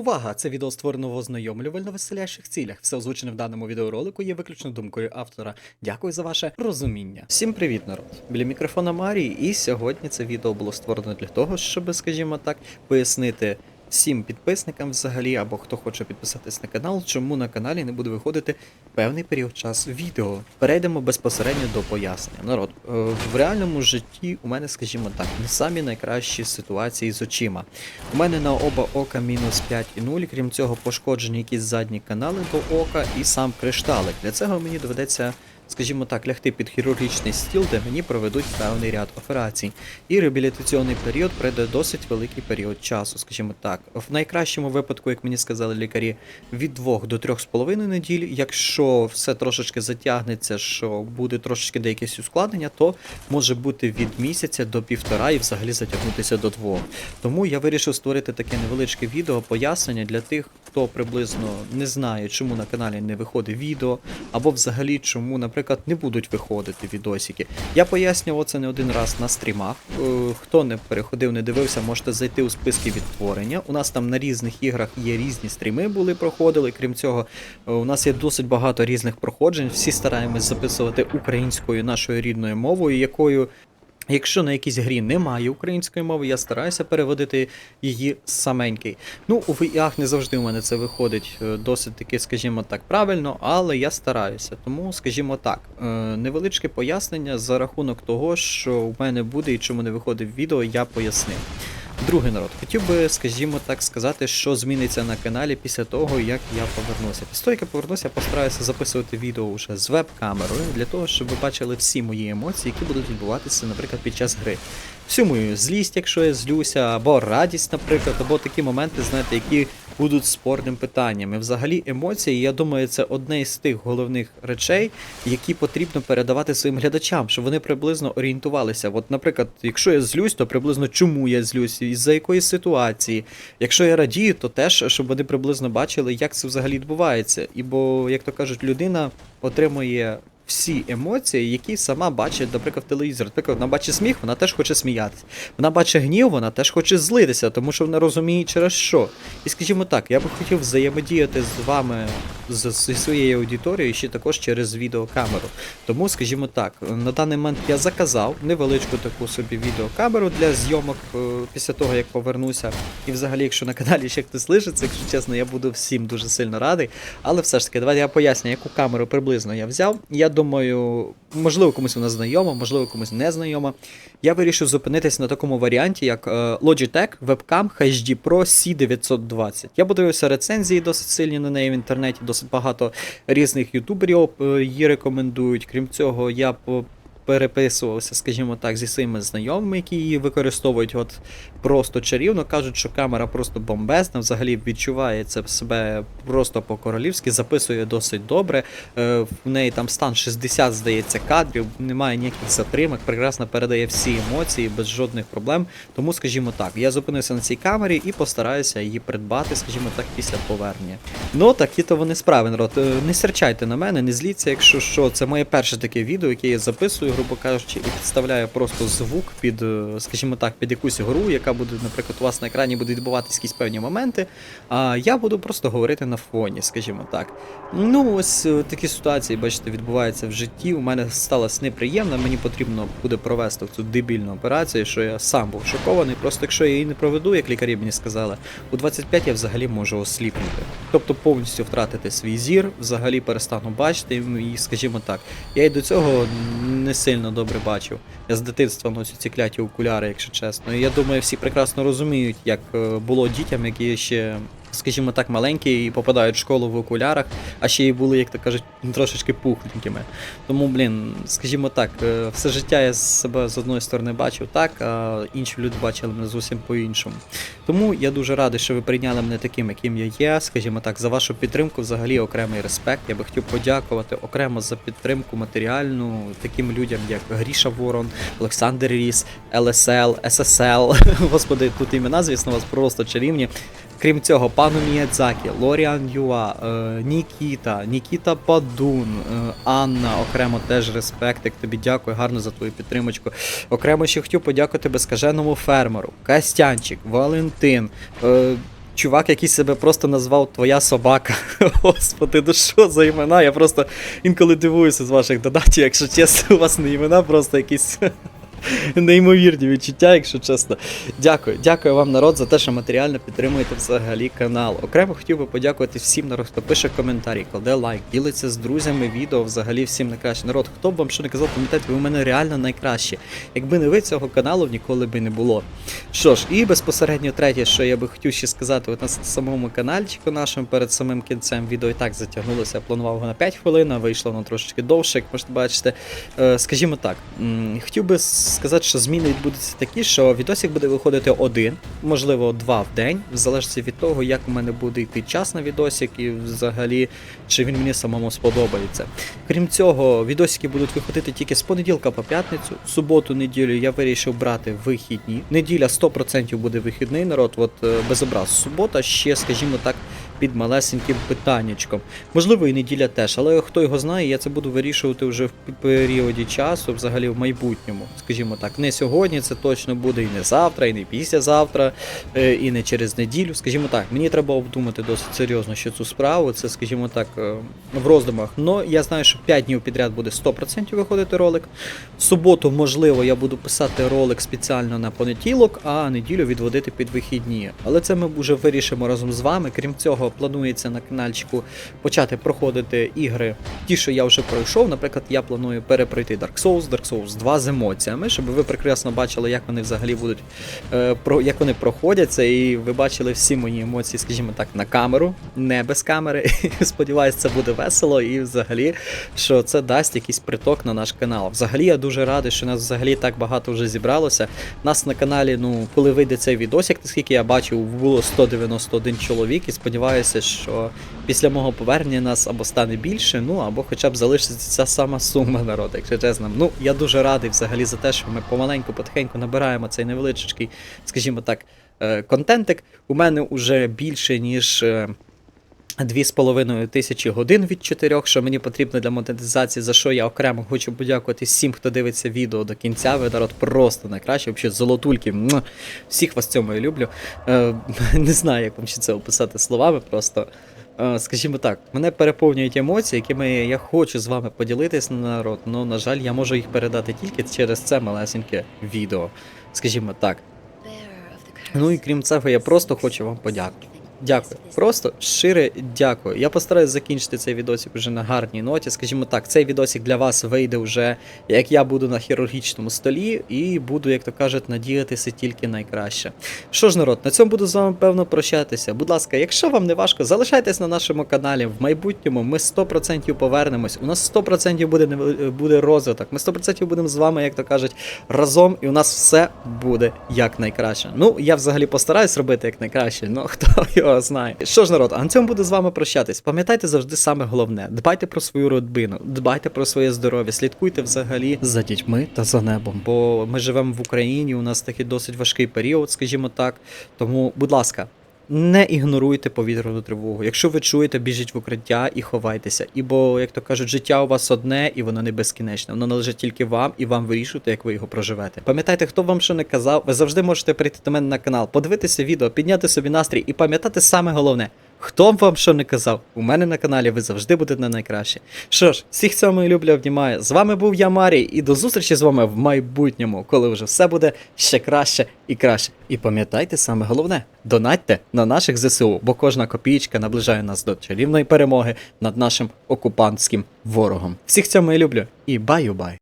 Увага! Це відео створено в ознайомлювально-веселящих цілях. Все озвучене в даному відеоролику є виключно думкою автора. Дякую за ваше розуміння. Всім привіт, народ! Біля мікрофона Марії, і сьогодні це відео було створено для того, щоб, скажімо так, пояснити. Всім підписникам взагалі, або хто хоче підписатись на канал, чому на каналі не буде виходити певний період часу відео. Перейдемо безпосередньо до пояснення. Народ, е, в реальному житті у мене, скажімо так, не самі найкращі ситуації з очима. У мене на оба ока мінус 5,0, крім цього, пошкоджені якісь задні канали до ока і сам кришталик. Для цього мені доведеться, скажімо так, лягти під хірургічний стіл, де мені проведуть певний ряд операцій. І реабілітаційний період пройде досить великий період часу, скажімо так. В найкращому випадку, як мені сказали лікарі, від 2 до 3,5 неділь. Якщо все трошечки затягнеться, що буде трошечки деякісь ускладнення, то може бути від місяця до півтора і взагалі затягнутися до двох. Тому я вирішив створити таке невеличке відео пояснення для тих, хто приблизно не знає, чому на каналі не виходить відео, або взагалі чому, наприклад, не будуть виходити відосики. Я пояснював це не один раз на стрімах. Е, Хто не переходив, не дивився, можете зайти у списки відтворення. У нас там на різних іграх є різні стріми, були проходили. Крім цього, е, у нас є досить багато різних проходжень. Всі стараємось записувати українською нашою рідною мовою, якою Якщо на якійсь грі немає української мови, я стараюся переводити її саменький. Ну, у VIA не завжди у мене це виходить е, досить таки, скажімо так, правильно, але я стараюся. Тому, скажімо так, е, невеличке пояснення за рахунок того, що у мене буде і чому не виходить відео, я пояснив. Другий народ, хотів би, скажімо так, сказати, що зміниться на каналі після того, як я повернуся. Після того, як я повернуся, я постараюся записувати відео вже з веб-камерою, для того, щоб ви бачили всі мої емоції, які будуть відбуватися, наприклад, під час гри. Всю мою злість, якщо я злюся, або радість, наприклад, або такі моменти, знаєте, які будуть спорним питанням. І взагалі емоції, я думаю, це одне із тих головних речей, які потрібно передавати своїм глядачам, щоб вони приблизно орієнтувалися. От, наприклад, якщо я злюсь, то приблизно чому я злюсь, із-за якої ситуації. Якщо я радію, то теж, щоб вони приблизно бачили, як це взагалі відбувається. І бо, як то кажуть, людина отримує. Всі емоції, які сама бачить, наприклад, телевізор. Наприклад, вона бачить сміх, вона теж хоче сміятися. Вона бачить гнів, вона теж хоче злитися, тому що вона розуміє через що. І скажімо так, я би хотів взаємодіяти з вами з, зі своєю аудиторією ще також через відеокамеру. Тому, скажімо так, на даний момент я заказав невеличку таку собі відеокамеру для зйомок е, після того, як повернуся. І взагалі, якщо на каналі ще хтось лишиться, якщо чесно, я буду всім дуже сильно радий. Але все ж таки, давайте я поясню, яку камеру приблизно я взяв. Я думаю, можливо, комусь вона знайома, можливо, комусь не знайома. Я вирішив зупинитись на такому варіанті, як е, Logitech Webcam HD Pro C920. Я подивився рецензії досить сильні на неї в інтернеті, досить багато різних ютуберів е, її рекомендують. Крім цього, я переписувався, скажімо так, зі своїми знайомими, які її використовують от просто чарівно. Кажуть, що камера просто бомбезна, взагалі відчуває це себе просто по-королівськи, записує досить добре. Е, В неї там стан 60, здається, кадрів, немає ніяких затримок, прекрасно передає всі емоції без жодних проблем. Тому, скажімо так, я зупинився на цій камері і постараюся її придбати, скажімо так, після повернення. Ну, такі то вони справи, народ. Е, Не серчайте на мене, не зліться, якщо що, це моє перше таке відео, яке я записую, грубо кажучи, і підставляю просто звук під, е, скажімо так, під якусь гру, яка буде, наприклад, у вас на екрані будуть відбуватись якісь певні моменти. А я буду просто говорити на фоні, скажімо так. Ну, ось е, такі ситуації, бачите, відбуваються в житті. У мене сталося неприємно, мені потрібно буде провести цю дебільну операцію, що я сам був шокований. Просто якщо я її не проведу, як лікарі мені сказали, у 25 я взагалі можу осліпнути. Тобто повністю втратити свій зір, взагалі перестану бачити, і, скажімо так, я і до цього не сильно добре бачив. Я з дитинства носю ці кляті окуляри, якщо чесно. І я думаю, всі прекрасно розуміють, як е, було дітям, які ще. Скажімо так, маленькі і попадають в школу в окулярах, а ще й були, як то кажуть, трошечки пухленькими. Тому, блін, скажімо так, е, все життя я себе з одної сторони бачив так, а інші люди бачили мене зовсім по-іншому. Тому я дуже радий, що ви прийняли мене таким, яким я є. Скажімо так, за вашу підтримку, взагалі окремий респект. Я би хотів подякувати окремо за підтримку матеріальну таким людям, як Гріша Ворон, Олександр Ріс, ЛСЛ, ССЛ. Господи, тут імена, звісно, вас просто чарівні. Крім цього, пану Міядзакі, Лоріан Юа, е, Нікіта, Нікіта Падун, е, Анна, окремо теж респектик. Тобі дякую гарно за твою підтримочку. Окремо ще хотів подякувати безкаженому фермеру, Костянчик, Валентин. Е, чувак, який себе просто назвав Твоя собака. Господи, ну що за імена? Я просто інколи дивуюся з ваших донатів, якщо чесно, у вас не імена, просто якісь. Неймовірні відчуття, якщо чесно. Дякую, дякую вам, народ, за те, що матеріально підтримуєте взагалі канал. Окремо хотів би подякувати всім народ, хто пише коментарі, кладе лайк, ділиться з друзями відео. Взагалі всім найкраще. Народ, хто б вам що не казав, пам'ятайте, ви у мене реально найкращі. Якби не ви цього каналу, ніколи би не було. Що ж, і безпосередньо третє, що я би хотів ще сказати, от на самому каналчику нашому перед самим кінцем відео і так затягнулося. Я планував його на 5 хвилин, а вийшло воно трошечки довше, як можете бачити. Е, скажімо так, хотів би сказати, що зміни відбудуться такі, що відосик буде виходити один, можливо, два в день, в залежності від того, як у мене буде йти час на відосик і взагалі чи він мені самому сподобається. Крім цього, відосики будуть виходити тільки з понеділка по п'ятницю. Суботу, неділю я вирішив брати вихідні. Неділя 100% буде вихідний народ, от е, без образ. Субота ще, скажімо так, під малесеньким питаннячком. Можливо, і неділя теж, але хто його знає, я це буду вирішувати вже в періоді часу, взагалі в майбутньому. Скажімо так, не сьогодні це точно буде, і не завтра, і не післязавтра, е, і не через неділю. Скажімо так, мені треба обдумати досить серйозно ще цю справу. Це, скажімо так, е, в роздумах. Но я знаю, що 5 днів підряд буде 100% виходити ролик. В суботу, можливо, я буду писати ролик спеціально на понеділок, а неділю відводити під вихідні. Але це ми вже вирішимо разом з вами. Крім цього, планується на каналчику почати проходити ігри, ті, що я вже пройшов. Наприклад, я планую перепройти Dark Souls, Dark Souls 2 з емоціями, щоб ви прекрасно бачили, як вони взагалі будуть е, як вони проходяться, і ви бачили всі мої емоції, скажімо так, на камеру, не без камери. Сподіваюсь, це буде весело і взагалі, що це дасть якийсь приток на наш канал. Взагалі, я дуже радий, що нас взагалі так багато вже зібралося. Нас на каналі, ну, коли вийде цей відосик, наскільки я бачив, було 191 чоловік, і сподіваюся, що після мого повернення нас або стане більше, ну або хоча б залишиться ця сама сума народу, якщо чесно. Ну, я дуже радий взагалі за те, що ми помаленьку, потихеньку набираємо цей невеличкий, скажімо так, е, контентик. У мене вже більше, ніж. Е, Дві з половиною тисячі годин від чотирьох, що мені потрібно для монетизації, за що я окремо хочу подякувати всім, хто дивиться відео до кінця. Ви народ просто найкраще, взагалі золотульки. Всіх вас цьому я люблю. Е, не знаю, як вам ще це описати словами. Просто е, скажімо так, мене переповнюють емоції, якими я хочу з вами поділитись на народ. але, на жаль, я можу їх передати тільки через це малесеньке відео. Скажімо так. Ну і крім цього, я просто хочу вам подякувати. Дякую. Просто щире дякую. Я постараюсь закінчити цей відосик вже на гарній ноті. Скажімо так, цей відосик для вас вийде вже, як я буду на хірургічному столі, і буду, як то кажуть, надіятися тільки найкраще. Що ж, народ, на цьому буду з вами певно прощатися. Будь ласка, якщо вам не важко, залишайтесь на нашому каналі. В майбутньому ми 100% повернемось. У нас 100% буде буде розвиток. Ми 100% будемо з вами, як то кажуть, разом, і у нас все буде як найкраще. Ну, я взагалі постараюсь робити як найкраще, ну хто його знає. Що ж, народ, а на цьому буду з вами прощатись. Пам'ятайте завжди саме головне: дбайте про свою родину, дбайте про своє здоров'я, слідкуйте взагалі за дітьми та за небом. Бо ми живемо в Україні, у нас такий досить важкий період, скажімо так. Тому, будь ласка. Не ігноруйте повітряну тривогу. Якщо ви чуєте, біжіть в укриття і ховайтеся. Ібо, як то кажуть, життя у вас одне і воно не безкінечне. Воно належить тільки вам і вам вирішувати, як ви його проживете. Пам'ятайте, хто вам що не казав, ви завжди можете прийти до мене на канал, подивитися відео, підняти собі настрій і пам'ятати саме головне. Хто б вам що не казав, у мене на каналі ви завжди будете на найкраще. Що ж, всіх цьому люблю, обнімаю. З вами був я Марій, і до зустрічі з вами в майбутньому, коли вже все буде ще краще і краще. І пам'ятайте саме головне: донатьте на наших ЗСУ, бо кожна копійка наближає нас до чарівної перемоги над нашим окупантським ворогом. Всіх цьому я люблю і баю-бай!